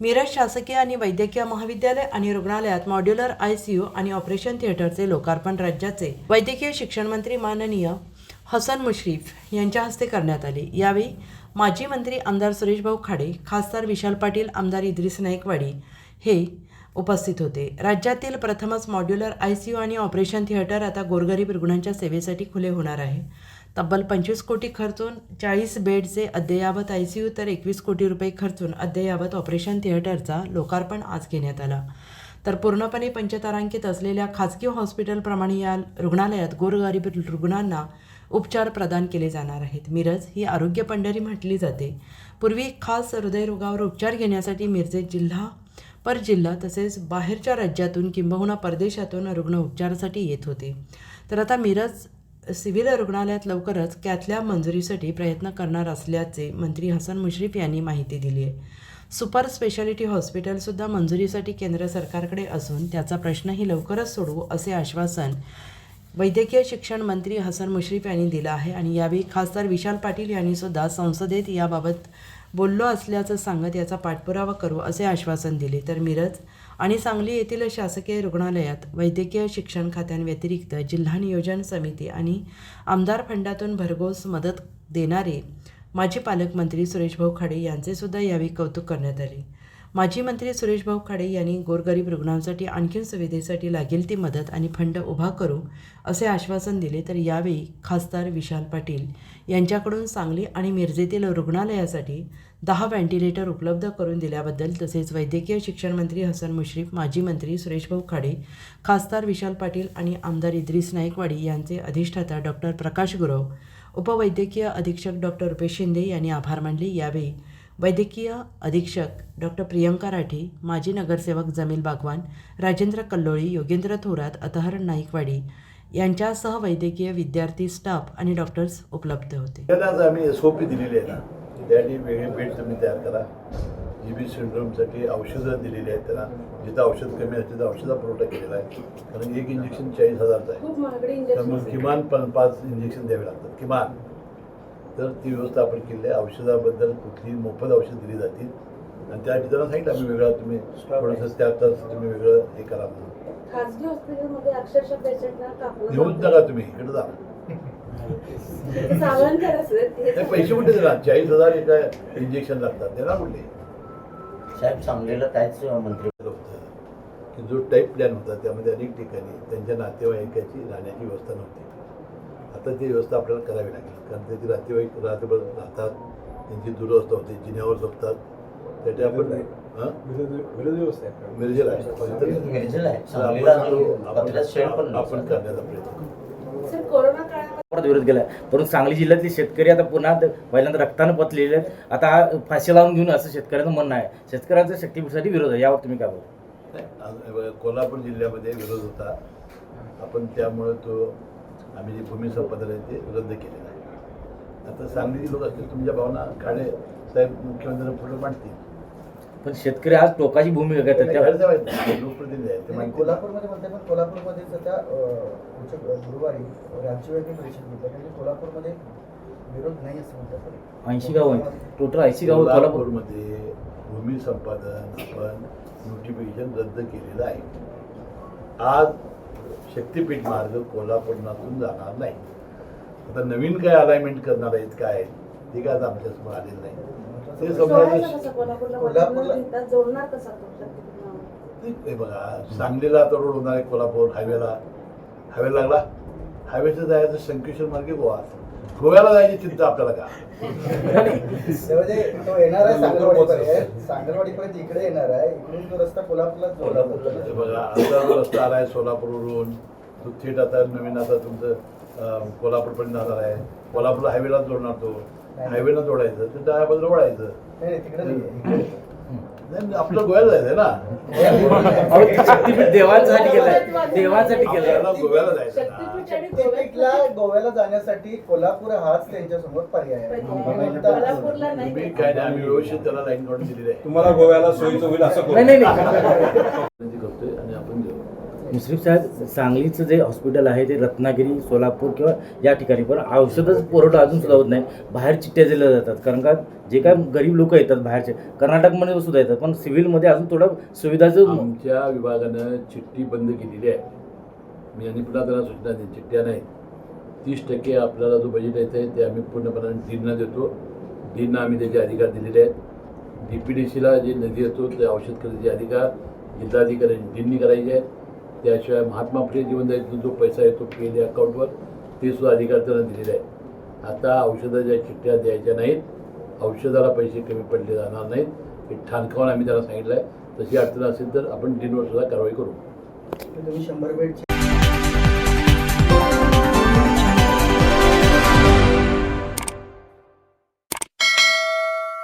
मिरज शासकीय आणि वैद्यकीय महाविद्यालय आणि रुग्णालयात मॉड्युलर आय सी यू आणि ऑपरेशन थिएटरचे लोकार्पण राज्याचे. वैद्यकीय शिक्षण मंत्री माननीय हसन मुश्रीफ यांच्या हस्ते करण्यात आले. यावेळी माजी मंत्री आमदार सुरेशभाऊ खाडे खासदार विशाल पाटील आमदार इद्रिस नाईकवाडी हे उपस्थित होते. राज्यातील प्रथमच मॉड्युलर आय सी यू आणि ऑपरेशन थिएटर आता गोरगरीब रुग्णांच्या सेवेसाठी खुले होणार आहे. तब्बल पंचवीस कोटी खर्चून चाळीस बेडचे अद्ययावत आय सी यू तर एकवीस कोटी रुपये खर्चून अद्ययावत ऑपरेशन थिएटरचा लोकार्पण आज घेण्यात आला. तर पूर्णपणे पंचतारांकित असलेल्या खाजगी हॉस्पिटलप्रमाणे या रुग्णालयात गोरगरीब रुग्णांना उपचार प्रदान केले जाणार आहेत. मिरज ही आरोग्य पंढरी म्हटली जाते. पूर्वी खास हृदयरोगावर उपचार घेण्यासाठी मिरजेत जिल्हा पर जिल्हा तसेच बाहेरच्या राज्यातून किंबहुना परदेशातून रुग्ण उपचारासाठी येत होते. तर आता मिरज सिव्हिल रुग्णालयात लवकरच कॅथल्या मंजुरीसाठी प्रयत्न करणार असल्याचे मंत्री हसन मुश्रीफ यांनी माहिती दिली आहे. सुपर स्पेशालिटी हॉस्पिटलसुद्धा मंजुरीसाठी केंद्र सरकारकडे असून त्याचा प्रश्नही लवकरच सोडवू असे आश्वासन वैद्यकीय शिक्षण मंत्री हसन मुश्रीफ यांनी दिलं आहे आणि यावेळी खासदार विशाल पाटील यांनी सुद्धा संसदेत याबाबत बोललो असल्याचं सांगत याचा पाठपुरावा करू असे आश्वासन दिले. तर मिरज आणि सांगली येथील शासकीय रुग्णालयात वैद्यकीय शिक्षण खात्यांव्यतिरिक्त जिल्हा नियोजन समिती आणि आमदार फंडातून भरघोस मदत देणारे माजी पालकमंत्री सुरेशभाऊ खाडे यांचे सुद्धा यावेळी कौतुक करण्यात आले. माजी मंत्री सुरेशभाऊ खाडे यांनी गोरगरीब रुग्णांसाठी आणखी सुविधेसाठी लागेल ती मदत आणि फंड उभा करू असे आश्वासन दिले तर यावेळी खासदार विशाल पाटील यांच्याकडून सांगली आणि मिरजेतील रुग्णालयासाठी दहा व्हेंटिलेटर उपलब्ध करून दिल्याबद्दल तसेच वैद्यकीय शिक्षण मंत्री हसन मुश्रीफ माजी मंत्री सुरेशभाऊ खाडे खासदार विशाल पाटील आणि आमदार इद्रिस नाईकवाडी यांचे अधिष्ठाता डॉक्टर प्रकाश गुरव उपवैद्यकीय अधीक्षक डॉक्टर रुपेश शिंदे यांनी आभार मानले. यावेळी वैद्यकीय अधीक्षक डॉक्टर प्रियंका राठे माजी नगरसेवक जमील बागवान राजेंद्र कल्लोळी योगेंद्र थोरात अतहर नाईकवाडी यांच्यासह वैद्यकीय विद्यार्थी स्टाफ आणि डॉक्टर्स उपलब्ध होते. त्याला आम्ही एस ओ पी दिलेली आहे ना. त्यासाठी वेगळे बेड तुम्ही तयार करा. जी बी सिंड्रोमसाठी औषधं दिलेली आहेत त्यांना. जिथं औषध कमी असते तिथं औषधा पुरवठा केलेला आहे. कारण एक इंजेक्शन चाळीस हजारचं आहे. किमान पण पाच इंजेक्शन द्यावे लागतात. किमान. तर ती व्यवस्था आपण केली आहे. औषधाबद्दल कुठली मोफत औषध दिली जातील. आणि त्या ठिकाणी सांगितलं आम्ही वेगळं तुम्ही थोडंसं त्या तास तुम्ही वेगळं हे करा म्हणून. खासगी हॉस्पिटलमध्ये अक्षरशः पेशंटला कापलं घेऊन. नका तुम्ही इकडे जा. पैसे कुठे देणार? चाळीस हजार एका इंजेक्शन लागतात. देणार कुठले? साहेब सांगलीला काहीच मंत्री होतं की जो टाईप प्लॅन होता त्यामध्ये अनेक ठिकाणी त्यांच्या नातेवाईकाची राहण्याची व्यवस्था नव्हती. आता ती व्यवस्था आपल्याला करावी लागेल. कारण त्याची नातेवाईक रात्रभर राहतात त्यांची दुरवस्था होते जिन्यावर झोपतात त्यासाठी आपण हां? मिरजेला आहे. करण्याचा प्रयत्न विरोध केला परंतु सांगली जिल्ह्यातले शेतकरी आता पुन्हा पहिल्यांदा रक्तानं पतलेले आहेत. आता हा फाशी लावून घेऊन असं शेतकऱ्याचं म्हणणं आहे. शेतकऱ्यांचा शक्तीपीठासाठी विरोध आहे. यावर तुम्ही काय बोलता? कोल्हापूर जिल्ह्यामध्ये विरोध होता. आपण त्यामुळं तो आम्ही जे भूमी संपादन आहे ते रद्द केलेलं आहे. आता सांगलीची लोक असतील तुमच्या भावना खाडे साहेब मुख्यमंत्र्यांना पुढे मांडतील. पण शेतकरी आज टोकाची भूमिका घेतात लोकप्रतिनिधी आहेत ते मांडतील. कोल्हापूरमध्ये म्हणते पण कोल्हापूरमध्ये सध्या गुरुवारी राज्यव्यापी परिषद घेतात आणि कोल्हापूरमध्ये विरोध नाही असं म्हणतात. ऐंशी गाव आहेत. टोटल ऐंशी गाव कोल्हापूर. कोल्हापूरमध्ये भूमी संपादन आपण नोटिफिकेशन रद्द केलेलं आहे. आज शक्तीपीठ मार्ग कोल्हापूरनातून जाणार नाही. आता नवीन काय अलाइनमेंट करणार आहेत काय? ते काय आता आमच्यासमोर आलेलं नाही. ते सोडायचं कसं समजा कोल्हापूरला कोल्हापूरला- मधून घेतात, जोडणार कसा तो शक्तीपीठ? हे बघा सांगलीला आता रोड होणार आहे कोल्हापूर हायवेला. हायवे लागला. हायवेचं जायचं शंकेश्वर मार्गे गोवा. गोव्याला जायची चिंता आपल्याला का? म्हणजे तो येणार आहे सांगलवाडीपर्यंत सांगलवाडीपर्यंत इकडे येणार आहे. इकडून तो रस्ता कोल्हापूरला कोल्हापूरला बघा आता जो रस्ता आला आहे सोलापूरवरून. तो थेट आता नवीन आता तुमचं कोल्हापूरपर्यंत जाणार आहे. कोल्हापूरला हायवेला जोडणार तो. हायवेला जोडायचं तर डाव्या बाजूला वळायचं. तिकडे आपलं गोव्याला ना. शक्तीपीठ देवांसाठी केलंय देवांसाठी केलंय आपल्याला गोव्याला जायचं ना शक्तीपीठला गोव्याला जाण्यासाठी कोल्हापूर हाच त्यांच्यासमोर पर्याय आहे. कोल्हापूरला नाही तुम्ही काय नाही आम्ही व्यवस्थित त्याला लाईन काढून दिलेली आहे. तुम्हाला गोव्याला सोयीचं होईल असं करू नाही आपण मुश्रीफ साहेब सांगलीचं जे हॉस्पिटल आहे ते रत्नागिरी सोलापूर किंवा या ठिकाणी पण औषधच पुरवठा अजून सुद्धा होत नाही. बाहेर चिठ्ठ्या दिल्या जातात. कारण का जे काय गरीब लोक येतात बाहेरचे कर्नाटकमध्ये सुद्धा येतात पण सिव्हिलमध्ये अजून थोडं सुविधाचं आमच्या विभागानं चिठ्ठी बंद केलेली आहे. मी आणि पुन्हा त्यांना सूचना देईन चिठ्ठ्या नाही तीस टक्के आपल्याला जो बजेट येतं आहे ते आम्ही पूर्णपणे डीनना देतो. डीनना आम्ही त्याचे अधिकार दिलेले आहेत. डी पी डी सीला जे निधी येतो ते औषध खरेदीचे अधिकार. जिल्हाधिकाऱ्यांनी डीननी करायचे आहेत त्याशिवाय महात्मा फुले जीवन जो जो पैसा येतो पी एल अकाउंटवर ते सुद्धा अधिकार त्यांना दिलेले आहेत. आता औषधाच्या चिठ्ठ्या द्यायच्या नाहीत. औषधाला पैसे कमी पडले जाणार नाहीत. हे ठाणकावून आम्ही त्यांना सांगितलं आहे तशी अडचण असेल तर आपण तीन वर्षाला कारवाई करू. तुम्ही शंभर बेडची